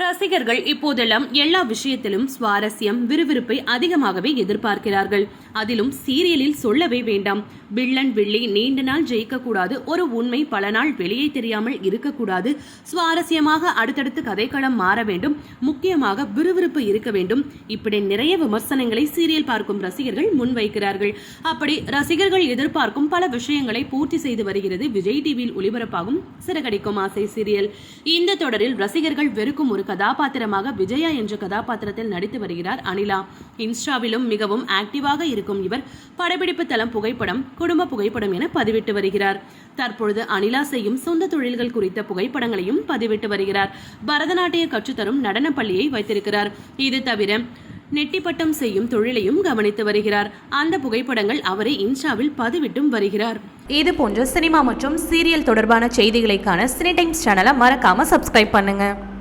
ரசிகர்கள் இப்போதெல்லாம் எல்லா விஷயத்திலும் சுவாரஸ்யம் விறுவிறுப்பை அதிகமாகவே எதிர்பார்க்கிறார்கள். அதிலும் சீரியலில் சொல்லவே வேண்டாம். வில்லன் வில்லி நீண்ட நாள் ஜெயிக்கக்கூடாது. ஒரு உண்மை பல நாள் வெளியே தெரியாமல் இருக்கக்கூடாது. சுவாரஸ்யமாக அடுத்தடுத்து கதைக்களம் மாற வேண்டும். முக்கியமாக விறுவிறுப்பு இருக்க வேண்டும். இப்படி நிறைய விமர்சனங்களை சீரியல் பார்க்கும் ரசிகர்கள் முன்வைக்கிறார்கள். அப்படி ரசிகர்கள் எதிர்பார்க்கும் பல விஷயங்களை பூர்த்தி செய்து வருகிறது. விஜய் டிவியில் ஒளிபரப்பாகும் சிறகடிக்கும் ஆசை சீரியல். இந்த தொடரில் ரசிகர்கள் வெறுக்கும் ஒரு கதாபாத்திரமாக விஜயா என்ற கதாபாத்திரத்தில் நடித்து வருகிறார் அனிலா. இன்ஸ்டாவிலும் மிகவும் ஆக்டிவாக இருக்கும் இவர் படப்பிடிப்பு தளம் புகைப்படம் குடும்ப புகைப்படம் என பதிவிட்டு வருகிறார். தற்பொழுது அனிலா செய்யும் சொந்த தொழில்கள் குறித்த புகைப்படங்களையும் பதிவிட்டு வருகிறார். பரதநாட்டிய கற்றுத்தரும் நடனப் பள்ளியை வைத்திருக்கிறார். இது தவிர நெட்டிப்பட்டம் செய்யும் தொழிலையும் கவனித்து வருகிறார். அந்த புகைப்படங்கள் அவரை இன்ஸ்டாவில் பதிவிட்டும் வருகிறார். இது போன்ற சினிமா மற்றும் சீரியல் தொடர்பான செய்திகளைக்கான சினி டைம்ஸ் சேனலை மறக்காம சப்ஸ்கிரைப் பண்ணுங்க.